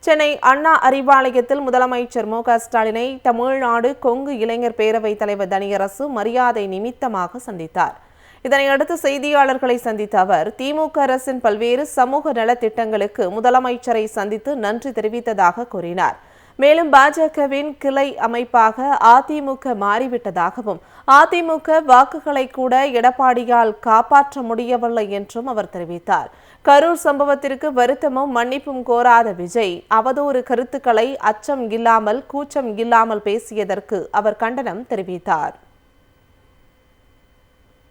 சென்னை அண்ணா அறிவாலயத்தில் முதலமைச்சர் மு க ஸ்டாலினை தமிழ்நாடு கொங்கு இளைஞர் பேரவைத் தலைவர் தனியரசு மரியாதை நிமித்தமாக சந்தித்தார். இதனையடுத்து செய்தியாளர்களை சந்தித்த அவர் திமுக அரசின் பல்வேறு சமூக நலத்திட்டங்களுக்கு முதலமைச்சரை சந்தித்து நன்றி தெரிவித்ததாக கூறினார். மேலும் பாஜகவின் கிளை அமைப்பாக அதிமுக மாறிவிட்டதாகவும் அதிமுக வாக்குகளை கூட எடப்பாடியால் காப்பாற்ற முடியவில்லை என்றும் அவர் தெரிவித்தார். கரூர் சம்பவத்திற்கு வருத்தமும் மன்னிப்பும் கோராத விஜய் அவதூறு கருத்துக்களை அச்சம் இல்லாமல் கூச்சம் இல்லாமல் பேசியதற்கு அவர் கண்டனம் தெரிவித்தார்.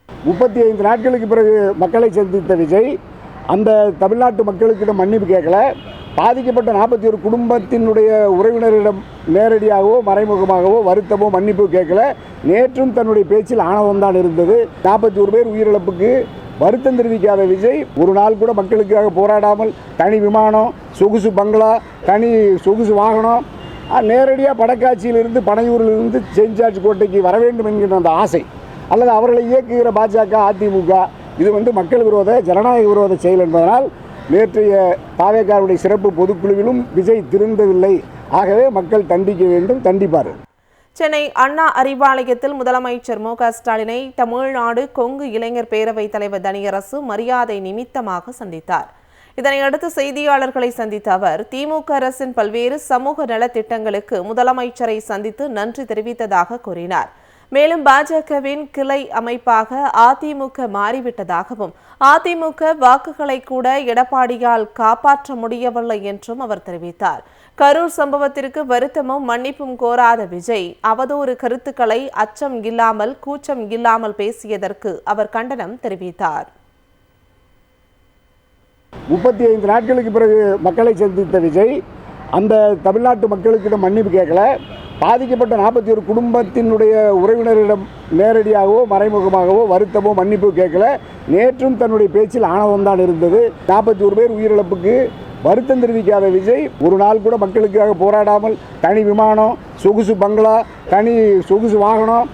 முப்பத்தி ஐந்து நாட்களுக்கு பிறகு மக்களை சந்தித்த விஜய் அந்த தமிழ்நாட்டு மக்களுக்கிடம் மன்னிப்பு கேட்கல. பாதிக்கப்பட்ட நாற்பத்தி ஒரு குடும்பத்தினுடைய உறவினரிடம் நேரடியாகவோ மறைமுகமாகவோ வருத்தமோ மன்னிப்பு கேட்கல. நேற்றும் தன்னுடைய பேச்சில் ஆணவம்தான் இருந்தது. நாற்பத்தி ஒரு பேர் உயிரிழப்புக்கு வருத்தம் தெரிவிக்காத விஜய் ஒரு நாள் கூட மக்களுக்காக போராடாமல் தனி விமானம் சொகுசு பங்களா தனி சொகுசு வாகனம் நேரடியாக படக்காட்சியிலிருந்து பனையூரிலிருந்து செயின்ட் ஜார்ஜ் கோட்டைக்கு வர வேண்டும் என்கின்ற அந்த ஆசை அல்லது அவர்களை இயக்குகிற பாஜக அதிமுக இது வந்து மக்கள் விரோத ஜனநாயக விரோத செயல் என்பதனால் நேற்றைய தாவேக்காருடைய சிறப்பு பொதுக்குழுவிலும் விஜய் திருந்தவில்லை. ஆகவே மக்கள் தண்டிக்க வேண்டும் தண்டிப்பார். சென்னை அண்ணா அறிவாலயத்தில் முதலமைச்சர் மு க ஸ்டாலினை தமிழ்நாடு கொங்கு இளைஞர் பேரவைத் தலைவர் தனியரசு மரியாதை நிமித்தமாக சந்தித்தார். இதனையடுத்து செய்தியாளர்களை சந்தித்த அவர் திமுக அரசின் பல்வேறு சமூக நலத்திட்டங்களுக்கு முதலமைச்சரை சந்தித்து நன்றி தெரிவித்ததாக கூறினார். மேலும் பாஜகவின் கிளை அமைப்பாக அதிமுக மாறிவிட்டதாகவும் அதிமுக வாக்குகளை கூட எடப்பாடியால் காப்பாற்ற முடியவில்லை என்றும் அவர் தெரிவித்தார். கரூர் சம்பவத்திற்கு வருத்தமும் மன்னிப்பும் கோராத விஜய் அவதூறு கருத்துக்களை அச்சம் இல்லாமல் கூச்சம் இல்லாமல் பேசியதற்கு அவர் கண்டனம் தெரிவித்தார். முப்பத்தி ஐந்து நாட்களுக்கு பிறகு மக்களை சந்தித்த விஜய் அந்த தமிழ்நாட்டு மக்களுக்கிடம் மன்னிப்பு கேட்கல. பாதிக்கப்பட்ட நாற்பத்தி ஒரு குடும்பத்தினுடைய உறவினரிடம் நேரடியாகவோ மறைமுகமாகவோ வருத்தமோ மன்னிப்பு கேட்கல. நேற்றும் தன்னுடைய பேச்சில் ஆணவம்தான் இருந்தது. நாற்பத்தி ஒரு பேர் உயிரிழப்புக்கு வருத்தம் தெரிவிக்காத விஜய் ஒரு நாள் கூட மக்களுக்காக போராடாமல் தனி விமானம் சொகுசு பங்களா தனி சொகுசு வாகனம்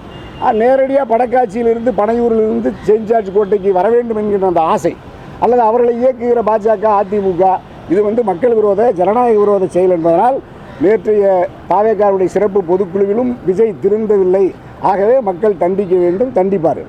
நேரடியாக படக்காட்சியிலிருந்து பனையூரிலிருந்து செஞ்சாட்சி கோட்டைக்கு வர வேண்டும் என்கின்ற அந்த ஆசை அல்லது அவர்களை இயக்குகிற பாஜக அதிமுக இது வந்து மக்கள் விரோத ஜனநாயக விரோத செயல் என்பதனால் நேற்றைய தாவேக்காருடைய சிறப்பு பொதுக்குழுவிலும் விஜய் திருந்தவில்லை. ஆகவே மக்கள் தண்டிக்க வேண்டும் தண்டிப்பார்